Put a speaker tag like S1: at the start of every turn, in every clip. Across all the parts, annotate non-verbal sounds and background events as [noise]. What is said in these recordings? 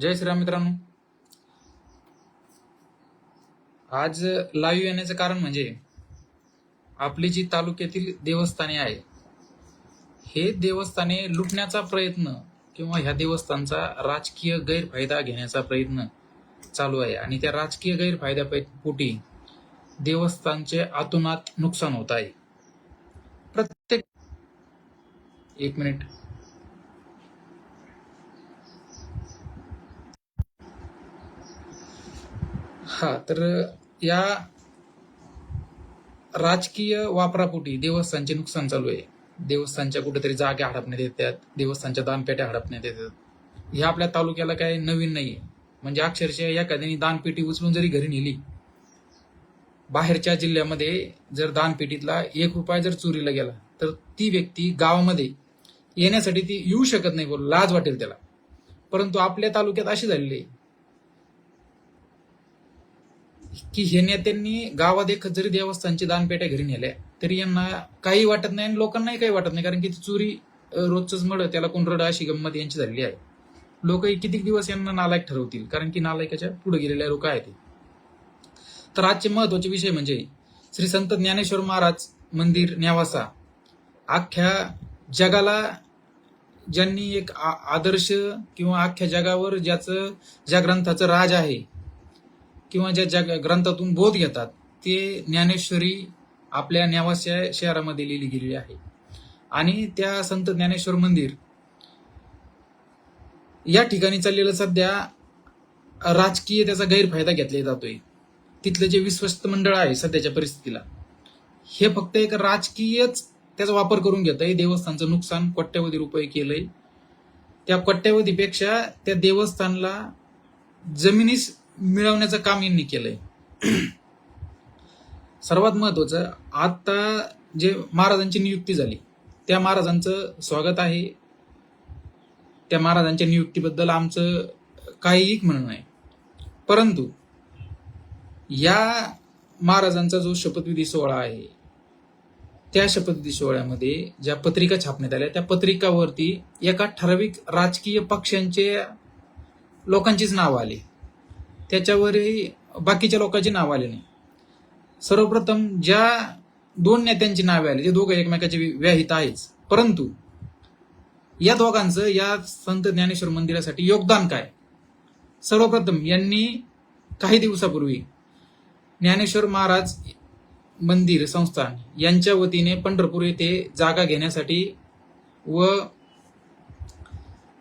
S1: जय श्रीराम मित्रांनो. आज लाईव्ह येण्याचं कारण म्हणजे आपली जी तालुक्यातील देवस्थाने आहे हे देवस्थाने लुटण्याचा प्रयत्न किंवा ह्या देवस्थानचा राजकीय गैरफायदा घेण्याचा प्रयत्न चालू आहे आणि त्या राजकीय गैरफायद्यापोटी देवस्थानचे आतोनात नुकसान होत आहे. प्रत्येक एक मिनिट. हा तर या राजकीय वापरापोटी देवस्थानचे नुकसान चालू आहे. देवस्थानच्या कुठेतरी जागा हडपण्यात येतात देवस्थानच्या दानपेट्या हडपण्यात येतात. ह्या आपल्या तालुक्याला काही नवीन नाही म्हणजे अक्षरशः एखाद्याने दानपेटी उचलून जरी घरी नेली बाहेरच्या जिल्ह्यामध्ये जर दानपेटीतला एक रुपया जर चोरीला गेला तर ती व्यक्ती गावामध्ये येण्यासाठी ती येऊ शकत नाही बोल लाज वाटेल त्याला. परंतु आपल्या तालुक्यात अशी झालेली आहे. की हे नेत्यांनी गावात एक जरी देवस्थानची दानपेट्या घरी नेल्या तरी यांना काही वाटत नाही आणि लोकांनाही काही वाटत नाही कारण की ती चोरी रोजच मड त्याला कोण रड अशी गंमत यांची झालेली आहे. लोक कितीक दिवस यांना नालायक ठरवतील? कारण की नालायकाच्या पुढे गेलेल्या लोक आहेत तर आजचे महत्त्वाचे विषय म्हणजे श्री संत ज्ञानेश्वर महाराज मंदिर न्यावासा अख्ख्या जगाला ज्यांनी एक आ- आदर्श किंवा अख्ख्या जगावर ज्याचं ज्या ग्रंथाचं राज आहे किंवा ज्या ज्या ग्रंथातून बोध घेतात ते ज्ञानेश्वरी आपल्या न्यावाश्या शहरामध्ये लिहिली गेलेली आहे. आणि त्या संत ज्ञानेश्वर मंदिर या ठिकाणी चाललेलं सध्या राजकीय त्याचा गैरफायदा घेतला जातोय. तिथलं जे विश्वस्त मंडळ आहे सध्याच्या परिस्थितीला हे फक्त एक राजकीयच त्याचा वापर करून घेत आहे देवस्थानचं नुकसान कोट्यवधी रुपये केलंय. त्या कोट्यवधीपेक्षा त्या देवस्थानला जमिनीस मिळवण्याचं काम यांनी केलंय. [clears throat] सर्वात महत्वाचं आता जे महाराजांची नियुक्ती झाली त्या महाराजांचं स्वागत आहे. त्या महाराजांच्या नियुक्तीबद्दल आमचं काहीही म्हणणं आहे परंतु या महाराजांचा जो शपथविधी सोहळा आहे त्या शपथविधी सोहळ्यामध्ये ज्या पत्रिका छापण्यात आल्या त्या पत्रिकावरती एका ठराविक राजकीय पक्षांचे लोकांचीच नावं आली. त्याच्यावरही बाकीच्या लोकांची नाव आली नाही. सर्वप्रथम ज्या दोन नेत्यांची नावे आली जे दोघं एकमेकाचे व्याहित आहेच परंतु या दोघांचं या संत ज्ञानेश्वर मंदिरासाठी योगदान काय? सर्वप्रथम यांनी काही दिवसापूर्वी ज्ञानेश्वर महाराज मंदिर संस्थान यांच्या वतीने पंढरपूर येथे जागा घेण्यासाठी व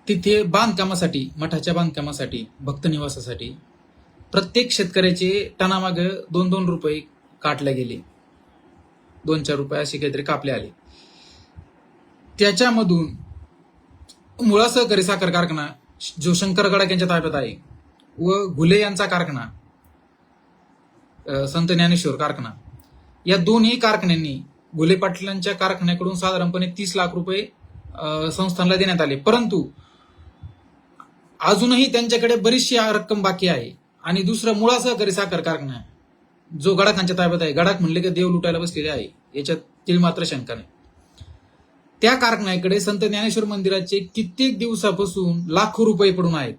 S1: तिथे बांधकामासाठी मठाच्या बांधकामासाठी भक्त निवासासाठी प्रत्येक शेतकऱ्याचे टनामागे दोन दोन रुपये काटले गेले. दोन चार रुपये असे काहीतरी कापले आले. त्याच्यामधून मुळा सहकारी साखर कारखाना जो शंकर गडाख यांच्या ताब्यात आहे व घुले यांचा कारखाना संत ज्ञानेश्वर कारखाना या दोन्ही कारखान्यांनी घुले पाटलांच्या कारखान्याकडून साधारणपणे तीस लाख रुपये संस्थानला देण्यात आले. परंतु अजूनही त्यांच्याकडे बरीचशी रक्कम बाकी आहे. आणि दुसरं मुळा सहकारी साखर कारखाना जो गडाखांच्या ताब्यात आहे. गडाख म्हणले की देव लुटायला बसलेले आहे. याच्यात मात्र शंका नाही. त्या कारखान्याकडे संत ज्ञानेश्वर मंदिराचे कित्येक दिवसापासून लाखो रुपये पडून आहेत.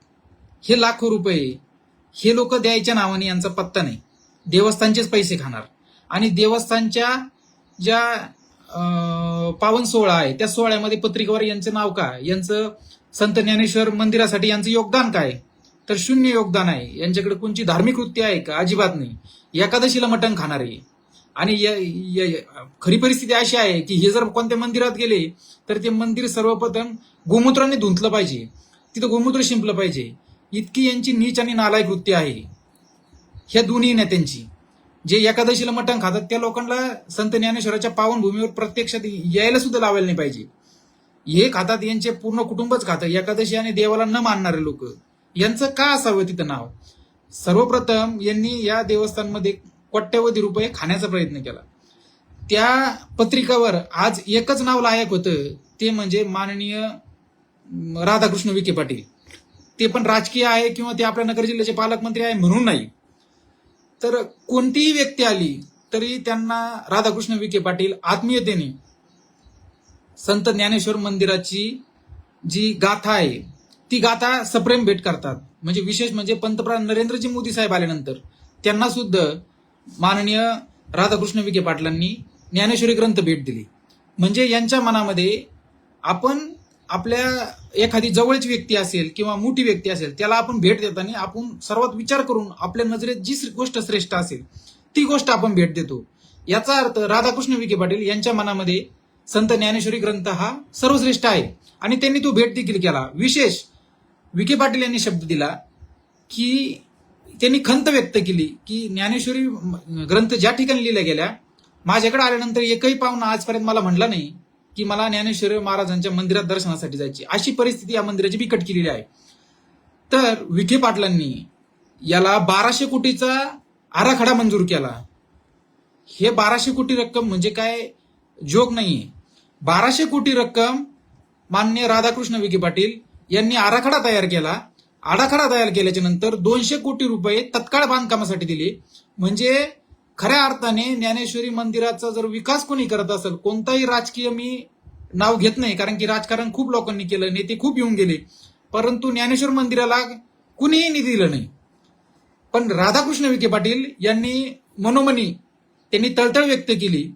S1: हे लाखो रुपये हे लोक द्यायच्या नावाने यांचा पत्ता नाही. देवस्थानचेच पैसे खाणार. आणि देवस्थानच्या ज्या पावन सोहळा आहे त्या सोहळ्यामध्ये पत्रिकेवर यांचं नाव काय? यांचं संत ज्ञानेश्वर मंदिरासाठी यांचं योगदान काय? तर शून्य योगदान आहे. यांच्याकडे कोणची धार्मिक वृत्ती आहे का? अजिबात नाही. एकादशीला मटण खाणार आहे. आणि य- य- खरी परिस्थिती अशी आहे की हे जर कोणत्या मंदिरात गेले तर ते मंदिर सर्वप्रथम गोमूत्राने धुंतलं पाहिजे. तिथं गोमूत्र शिंपलं पाहिजे. इतकी यांची नीच आणि नालायक वृत्ती आहे. ह्या दोन्ही नेत्यांची. जे एकादशीला मटण खातात त्या लोकांना संत ज्ञानेश्वराच्या पावनभूमीवर प्रत्यक्षात यायला सुद्धा लावायला नाही पाहिजे. हे खातात यांचे पूर्ण कुटुंबच खातं. एकादशी आणि देवाला न मानणारे लोक. यांचं का असावं तिथं नाव? सर्वप्रथम यांनी या देवस्थानमध्ये कोट्यवधी रुपये खाण्याचा प्रयत्न केला. त्या पत्रिकावर आज एकच नाव लायक होतं ते म्हणजे माननीय राधाकृष्ण विखे पाटील. ते पण राजकीय आहे किंवा ते आपल्या नगर जिल्ह्याचे पालकमंत्री आहे म्हणून नाही. तर कोणतीही व्यक्ती आली तरी त्यांना राधाकृष्ण विखे पाटील आत्मीयतेने संत ज्ञानेश्वर मंदिराची जी गाथा आहे ती गाथा सप्रेम भेट करतात. म्हणजे विशेष म्हणजे पंतप्रधान नरेंद्रजी मोदी साहेब आल्यानंतर. त्यांना सुद्धा माननीय राधाकृष्ण विखे पाटलांनी ज्ञानेश्वरी ग्रंथ भेट दिली. म्हणजे यांच्या मनामध्ये आपण आपल्या एखादी जवळची व्यक्ती असेल किंवा मोठी व्यक्ती असेल त्याला आपण भेट देताना आपण सर्वात विचार करून आपल्या नजरेत जी गोष्ट श्रेष्ठ असेल ती गोष्ट आपण भेट देतो. याचा अर्थ राधाकृष्ण विखे पाटील यांच्या मनामध्ये संत ज्ञानेश्वरी ग्रंथ हा सर्वश्रेष्ठ आहे. आणि त्यांनी तो भेट देखील केला. विशेष विखे पाटील यांनी शब्द दिला की त्यांनी खंत व्यक्त केली की ज्ञानेश्वरी ग्रंथ ज्या ठिकाणी लिहिल्या गेल्या माझ्याकडे आल्यानंतर एकही पाहुणा आजपर्यंत मला म्हणला नाही की मला ज्ञानेश्वरी महाराजांच्या मंदिरात दर्शनासाठी जायची. अशी परिस्थिती या मंदिराची बिकट केलेली आहे. तर विखे पाटलांनी याला बाराशे कोटीचा आराखडा मंजूर केला. हे बाराशे कोटी रक्कम म्हणजे काय? जोक नाहीये. बाराशे कोटी रक्कम मान्य राधाकृष्ण विखे पाटील यांनी आराखडा तयार केला. आराखडा तयार केल्याच्यानंतर दोनशे कोटी रुपये तत्काळ बांधकामासाठी दिले. म्हणजे खऱ्या अर्थाने ज्ञानेश्वरी मंदिराचा जर विकास कोणी करत असेल कोणताही राजकीय मी नाव घेत नाही कारण की राजकारण खूप लोकांनी केलं नेते खूप येऊन गेले. परंतु ज्ञानेश्वर मंदिराला कुणीही निधी दिलं नाही. पण राधाकृष्ण विखे पाटील यांनी मनोमनी त्यांनी तळतळ व्यक्त केली.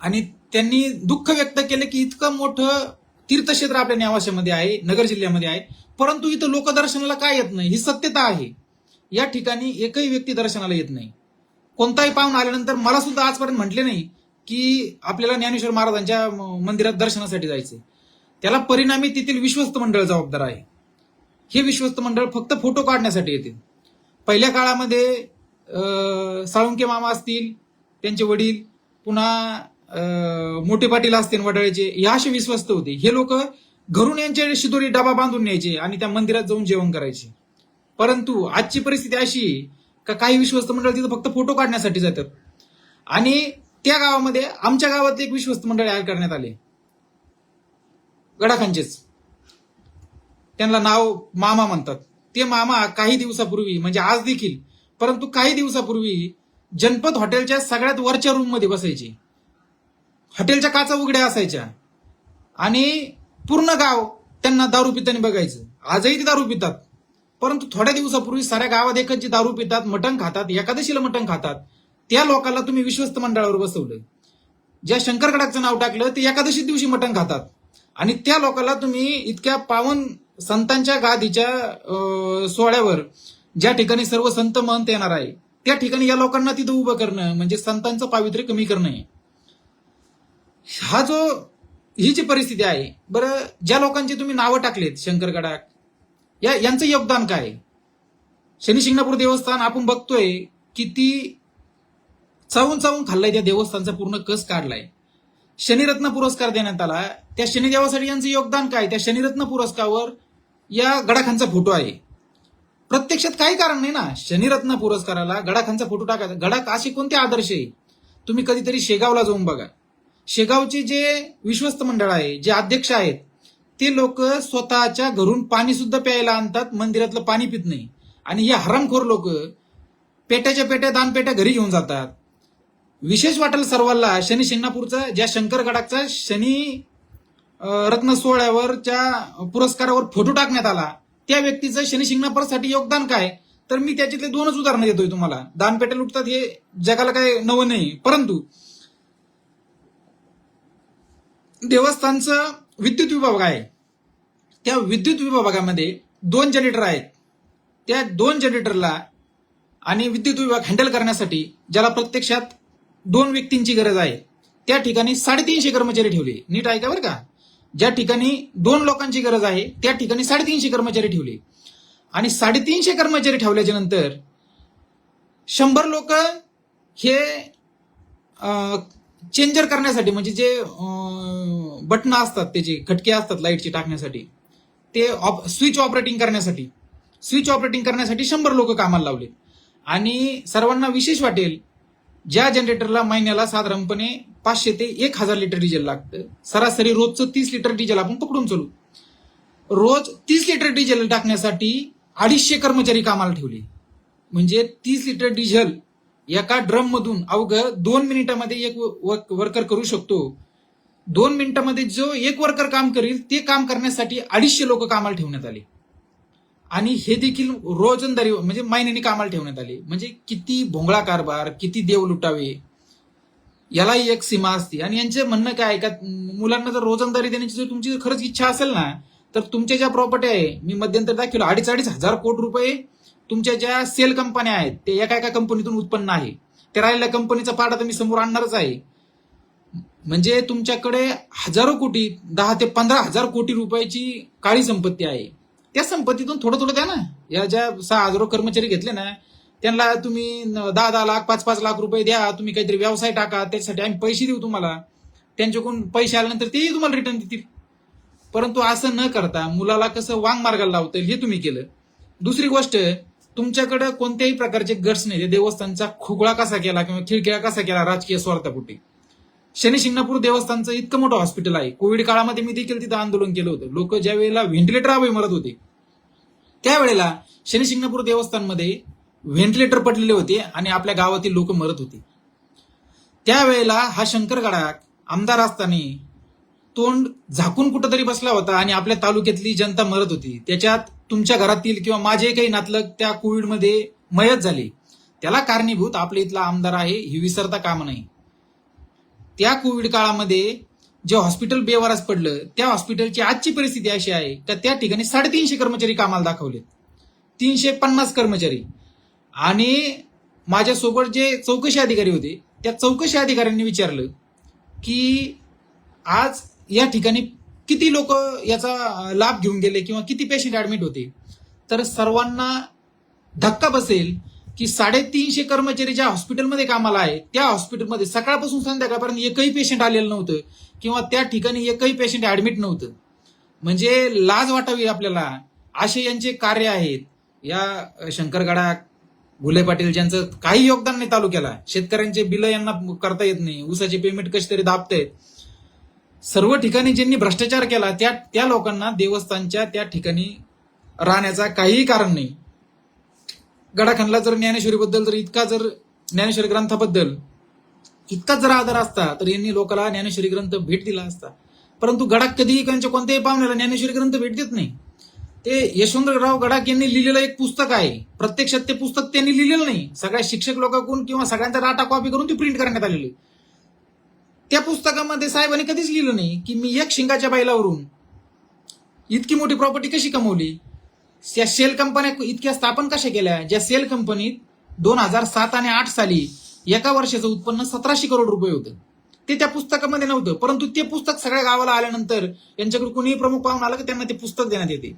S1: आणि त्यांनी दुःख व्यक्त केलं की इतकं मोठं तीर्थक्षेत्र आपल्या न्यावाशामध्ये आहे नगर जिल्ह्यामध्ये आहे. परंतु इथं लोक दर्शनाला काय येत नाही? ही सत्यता आहे. या ठिकाणी एकही व्यक्ती दर्शनाला येत नाही. कोणताही पाहुणा आल्यानंतर मला सुद्धा आजपर्यंत म्हटले नाही की आपल्याला ज्ञानेश्वर महाराजांच्या मंदिरात दर्शनासाठी जायचे त्याला परिणामी तेथील विश्वस्त मंडळ जबाबदार आहे. हे विश्वस्त मंडळ फक्त फोटो काढण्यासाठी येते. पहिल्या काळामध्ये साळुंके मामा असतील त्यांचे वडील पुन्हा मोठे पाटील असतील वडाळ्याचे हे असे विश्वस्त होते. हे लोक घरून यांच्या शिदोरी डबा बांधून न्यायचे आणि त्या मंदिरात जाऊन जेवण करायचे. परंतु आजची परिस्थिती अशी का काही विश्वस्त मंडळ तिथं फक्त फोटो काढण्यासाठी जातात. आणि त्या गावामध्ये आमच्या गावात एक विश्वस्त मंडळ ऍड करण्यात आले. गडाखांचेच. त्यांना नाव मामा म्हणतात. ते मामा काही दिवसापूर्वी म्हणजे आज देखील परंतु काही दिवसापूर्वी जनपद हॉटेलच्या सगळ्यात वरच्या रूममध्ये बसायचे. हॉटेलच्या काचा उघड्या असायच्या. आणि पूर्ण गाव त्यांना दारू पिताना बघायचं. आजही ते दारू पितात. परंतु थोड्या दिवसापूर्वी साऱ्या गावात एकच जे दारू पितात मटण खातात एकादशीला मटण खातात त्या लोकांना तुम्ही विश्वस्त मंडळावर बसवलं ज्या शंकर गडाचं नाव टाकलं ते एकादशी दिवशी मटण खातात. आणि त्या लोकांना तुम्ही इतक्या पावन संतांच्या गादीच्या सोहळ्यावर ज्या ठिकाणी सर्व संत महंत येणार आहे त्या ठिकाणी या लोकांना तिथं उभं करणं म्हणजे संतांचं पावित्र्य कमी करणं आहे हा जो ही जी परिस्थिती आहे बरं ज्या लोकांची तुम्ही नावं टाकलेत शंकरगडात या यांचं योगदान काय शनी शिंगणापूर देवस्थान आपण बघतोय किती चावून चावून खाल्लाय त्या देवस्थानचा पूर्ण कस काढलाय. शनिरत्न पुरस्कार देण्यात आला. त्या शनिदेवासाठी यांचं योगदान काय? त्या शनिरत्न पुरस्कारावर या गडाखांचा फोटो आहे. प्रत्यक्षात काही कारण नाही ना. शनिरत्न पुरस्काराला गडाखांचा फोटो टाकायचा. गडाख असे कोणते आदर्श आहे? तुम्ही कधीतरी शेगावला जाऊन बघा. शेगावचे जे विश्वस्त मंडळ आहे जे अध्यक्ष आहेत ते लोक स्वतःच्या घरून पाणी सुद्धा प्यायला आणतात मंदिरातलं पाणी पित नाही. आणि हे हरामखोर लोक पेट्याच्या पेट्या दानपेट्या घरी घेऊन जातात. विशेष वाटेल सर्वांना शनी शिंगणापूरचा ज्या शंकरगडाचा शनी रत्न सोहळ्यावरच्या पुरस्कारावर फोटो टाकण्यात आला त्या व्यक्तीचं शनी शिंगणापूरसाठी योगदान काय? तर मी त्याच्यातले दोनच उदाहरणं देतोय तुम्हाला. दानपेट्या लुटतात हे जगाला काय नवं नाही परंतु देवस्थानचं विद्युत विभाग आहे. त्या विद्युत विभागामध्ये दोन जनरेटर आहेत. त्या दोन जनरेटरला आणि विद्युत विभाग हँडल करण्यासाठी ज्याला प्रत्यक्षात दोन व्यक्तींची गरज आहे. त्या ठिकाणी साडेतीनशे कर्मचारी ठेवले. नीट ऐका बरं का. ज्या ठिकाणी दोन लोकांची गरज आहे त्या ठिकाणी साडेतीनशे कर्मचारी ठेवले. आणि साडेतीनशे कर्मचारी ठेवल्याच्या नंतर शंभर लोक हे चेंजर करण्यासाठी म्हणजे जे बटणं असतात त्याचे खटके असतात लाईटचे टाकण्यासाठी ते ऑप स्विच ऑपरेटिंग करण्यासाठी स्विच ऑपरेटिंग करण्यासाठी शंभर लोक कामाला लावले आणि सर्वांना विशेष वाटेल ज्या जनरेटरला महिन्याला साधारणपणे पाचशे ते एक हजार लिटर डिझेल लागतं सरासरी रोजचं तीस लिटर डिझेल आपण पकडून चालू. रोज तीस लिटर डिझेल टाकण्यासाठी अडीचशे कर्मचारी कामाला ठेवले. म्हणजे तीस लिटर डिझेल एका ड्रम मधून अवघं दोन मिनिटामध्ये एक वर्कर करू शकतो. दोन मिनिटामध्ये जो एक वर्कर काम करेल ते काम करण्यासाठी अडीचशे लोक कामाला ठेवण्यात आले. आणि हे देखील रोजंदारी म्हणजे मायनेने कामाला ठेवण्यात आले. म्हणजे किती भोंगळा कारभार किती देव लुटावे यालाही एक सीमा असते. आणि यांचे म्हणणं काय का मुलांना जर रोजंदारी देण्याची जर तुमची जर खरंच इच्छा असेल ना तर तुमच्या ज्या प्रॉपर्टी आहे मी मध्यंतर दाखवलं अडीच अडीच हजार कोटी रुपये तुमच्या ज्या सेल कंपन्या आहेत ते एका एका कंपनीतून उत्पन्न आहे त्या राहिलेल्या कंपनीचा पाडा तर मी समोर आणणारच आहे. म्हणजे तुमच्याकडे हजारो कोटी दहा ते पंधरा हजार कोटी रुपयाची काळी संपत्ती आहे. त्या संपत्तीतून थोडं थोडं द्या ना. या ज्या सहा हजारो कर्मचारी घेतले ना त्यांना तुम्ही दहा दहा लाख पाच पाच लाख रुपये द्या तुम्ही काहीतरी व्यवसाय टाका त्याच्यासाठी आम्ही पैसे देऊ तुम्हाला. त्यांच्याकडून पैसे आल्यानंतर तेही तुम्हाला रिटर्न देतील. परंतु असं न करता मुलाला कसं वांग मार्गाला लावता येईल हे तुम्ही केलं. दुसरी गोष्ट तुमच्याकडे कोणत्याही प्रकारचे गट्स नाही. ते देवस्थानचा खुगळा कसा केला किंवा खिळखिळा कसा केला राजकीय स्वार्थापोटी शनी शिंगणापूर देवस्थानचं इतकं मोठं हॉस्पिटल आहे. कोविड काळामध्ये मी देखील तिथं आंदोलन केलं होतं. लोक ज्या वेळेला व्हेंटिलेटर अभावी मरत होते त्यावेळेला शनी शिंगणापूर देवस्थानमध्ये व्हेंटिलेटर पडलेले होते आणि आपल्या गावातील लोक मरत होते. त्यावेळेला हा शंकर गडाक आमदार असताना तोंड झाकून कुठंतरी बसला होता आणि आपल्या तालुक्यातली जनता मरत होती. त्याच्यात तुमच्या घरातील किंवा माझे काही नातलग त्या कोविडमध्ये मयत झाले. त्याला कारणीभूत आपल्या इथला आमदार आहे ही विसरता काम नाही त्या कोविड काळामध्ये जे हॉस्पिटल बेवारस पडलं त्या हॉस्पिटलची आजची परिस्थिती अशी आहे का त्या ठिकाणी साडेतीनशे कर्मचारी कामाला दाखवलेत. तीनशे पन्नास कर्मचारी. आणि माझ्यासोबत जे चौकशी अधिकारी होते त्या चौकशी अधिकाऱ्यांनी विचारलं की आज या ठिकाणी किती लोक याचा लाभ घेऊन गेले किंवा किती पेशंट ऍडमिट होते? तर सर्वांना धक्का बसेल की साडेतीनशे कर्मचारी ज्या हॉस्पिटलमध्ये कामाला आहे त्या हॉस्पिटलमध्ये सकाळपासून संध्याकाळपर्यंत एकही पेशंट आलेलं नव्हतं किंवा त्या ठिकाणी एकही पेशंट ऍडमिट नव्हतं. म्हणजे लाज वाटावी आपल्याला. असे यांचे कार्य आहेत. या शंकरगडा भुले पाटील ज्यांचं काही योगदान नाही तालुक्याला. शेतकऱ्यांचे बिलं यांना करता येत नाही. ऊसाचे पेमेंट कशी तरी दाबतायत. सर्व ठिकाणी ज्यांनी भ्रष्टाचार केला त्या त्या लोकांना देवस्थानच्या त्या ठिकाणी राहण्याचा काहीही कारण नाही. गडाखंडला जर ज्ञानेश्वरीबद्दल जर इतका जर ज्ञानेश्वरी ग्रंथाबद्दल इतकाच जर आदर असता तर यांनी लोकांना ज्ञानेश्वरी ग्रंथ भेट दिला असता. परंतु गडाख कधीही त्यांच्या कोणत्याही पाहुण्याला ज्ञानेश्वरी ग्रंथ भेट देत नाही. ते यशवंतराव गडाख यांनी लिहिलेलं एक पुस्तक आहे. प्रत्यक्षात ते पुस्तक त्यांनी लिहिलेलं नाही. सगळ्या शिक्षक लोकांकडून किंवा सगळ्यांचा डाटा कॉपी करून ती प्रिंट करण्यात आलेली. त्या पुस्तकामध्ये साहेबांनी कधीच लिहिलं नाही की मी एक शिंगाच्या बैलावरून इतकी मोठी प्रॉपर्टी कशी कमवली? त्या सेल कंपन्या इतक्या स्थापन कशा केल्या? ज्या सेल कंपनीत दोन हजार सात आणि आठ साली एका वर्षाचं उत्पन्न सतराशे करोड रुपये होतं. ते त्या पुस्तकामध्ये नव्हतं परंतु ते पुस्तक सगळ्या गावाला आल्यानंतर यांच्याकडे कोणीही प्रमुख पाहून आलं की त्यांना ते पुस्तक देण्यात येते.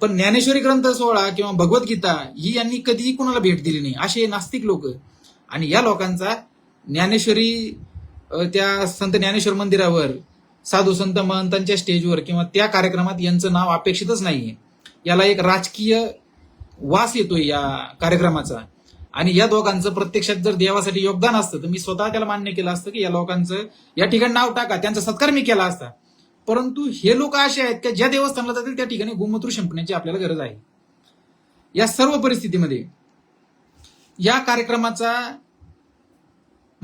S1: पण ज्ञानेश्वरी ग्रंथ सोहळा किंवा भगवद्गीता ही यांनी कधीही कोणाला भेट दिली नाही. असे नास्तिक लोक. आणि या लोकांचा ज्ञानेश्वरी त्या संत ज्ञानेश्वर मंदिरावर साधू संत महंतांच्या स्टेजवर किंवा त्या कार्यक्रमात यांचं नाव अपेक्षितच नाहीये. याला एक राजकीय वास येतोय या कार्यक्रमाचा. आणि या दोघांचं प्रत्यक्षात जर देवासाठी योगदान असतं तर मी स्वतः त्याला मान्य केलं असतं की या लोकांचं या ठिकाणी नाव टाका त्यांचा सत्कार मी केला असता. परंतु हे लोक असे आहेत की ज्या देवस्थानाला जातील त्या ठिकाणी गोमूत्र शिंपण्याची आपल्याला गरज आहे. या सर्व परिस्थितीमध्ये या कार्यक्रमाचा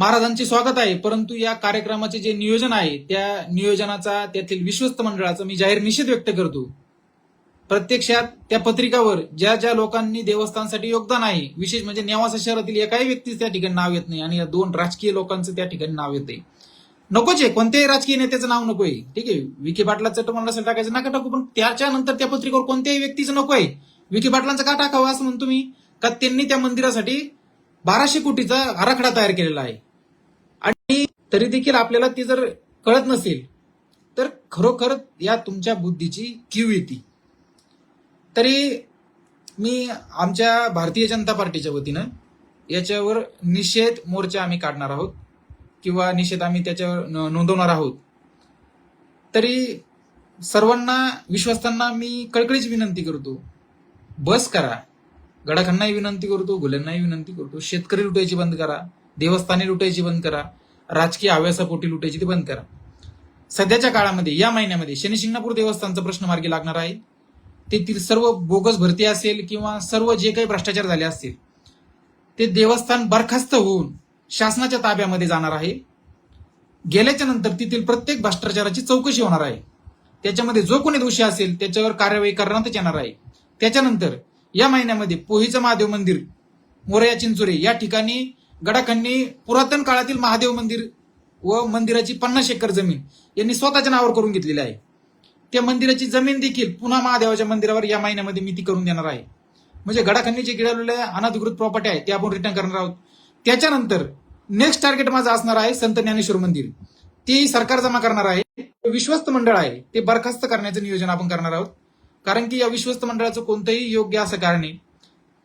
S1: महाराजांचे स्वागत आहे परंतु या कार्यक्रमाचे जे नियोजन आहे त्या नियोजनाचा त्यातील विश्वस्त मंडळाचा मी जाहीर निषेध व्यक्त करतो. प्रत्यक्षात त्या पत्रिकावर ज्या ज्या लोकांनी देवस्थानसाठी योगदान आहे विशेष म्हणजे नेवासा शहरातील एकाही व्यक्तीच त्या ठिकाणी नाव येत नाही आणि या दोन राजकीय लोकांचं त्या ठिकाणी नाव येते नकोच आहे कोणत्याही राजकीय नेत्याचं नाव नको आहे. ठीक आहे विखे पाटला चटमंडळ टाकायचं नका टाकू पण त्याच्यानंतर त्या पत्रिकेवर कोणत्याही व्यक्तीचं नको आहे. विखे पाटलांचं का टाकावं असं म्हणतो मी? का त्यांनी त्या मंदिरासाठी बाराशे कोटीचा आराखडा तयार केलेला आहे? तरी देखील आपल्याला ती जर कळत नसेल तर खरोखर या तुमच्या बुद्धीची कीव येते. तरी मी आमच्या भारतीय जनता पार्टीच्या वतीनं याच्यावर निषेध मोर्चा आम्ही काढणार आहोत किंवा निषेध आम्ही त्याच्यावर नोंदवणार आहोत. तरी सर्वांना विश्वस्तांना मी कळकळीच विनंती करतो बस करा. गडाखांनाही विनंती करतो गुल्यांनाही विनंती करतो. शेतकरी लुटायची बंद करा. देवस्थाने लुटायची बंद करा. राजकीय हव्यासापोटी लुटायची ती बंद करा. सध्याच्या काळामध्ये या महिन्यामध्ये शनी शिंगणापूर देवस्थानचा प्रश्न मार्गी लागणार आहे. तेथील सर्व बोगस भरती असेल किंवा सर्व जे काही भ्रष्टाचार झाले असतील ते देवस्थान बरखास्त होऊन शासनाच्या ताब्यामध्ये जाणार आहे. गेल्याच्यानंतर तेथील प्रत्येक भ्रष्टाचाराची चौकशी होणार आहे. त्याच्यामध्ये जो कोणी दोषी असेल त्याच्यावर कार्यवाही करण्यातच येणार आहे. त्याच्यानंतर या महिन्यामध्ये पोहीचं महादेव मंदिर मोरया चिंचुरे या ठिकाणी गडाखांनी पुरातन काळातील महादेव मंदिर व मंदिराची पन्नास एकर जमीन यांनी स्वतःच्या नावावर करून घेतलेली आहे. त्या मंदिराची जमीन देखील पुन्हा महादेवाच्या मंदिरावर या महिन्यामध्ये मी ती करून देणार आहे. म्हणजे गडाखांनी जे गिळवलेल्या अनधिकृत प्रॉपर्टी आहे ते आपण रिटर्न करणार आहोत. त्याच्यानंतर नेक्स्ट टार्गेट माझं असणार आहे संत ज्ञानेश्वर मंदिर. ते सरकार जमा करणार आहे. विश्वस्त मंडळ आहे ते बरखास्त करण्याचं नियोजन आपण करणार आहोत. कारण की या विश्वस्त मंडळाचं कोणतंही योग्य असं कारण नाही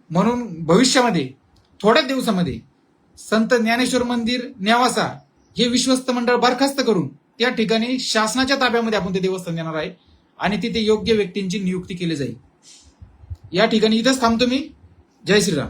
S1: म्हणून भविष्यामध्ये थोड्याच दिवसामध्ये संत ज्ञानेश्वर मंदिर नेवासा हे विश्वस्त मंडळ बरखास्त करून त्या ठिकाणी शासनाच्या ताब्यामध्ये आपण ते देवस्थान देणार आहे आणि तिथे योग्य व्यक्तींची नियुक्ती केली जाईल. या ठिकाणी इथंच थांबतो मी. जय श्रीराम.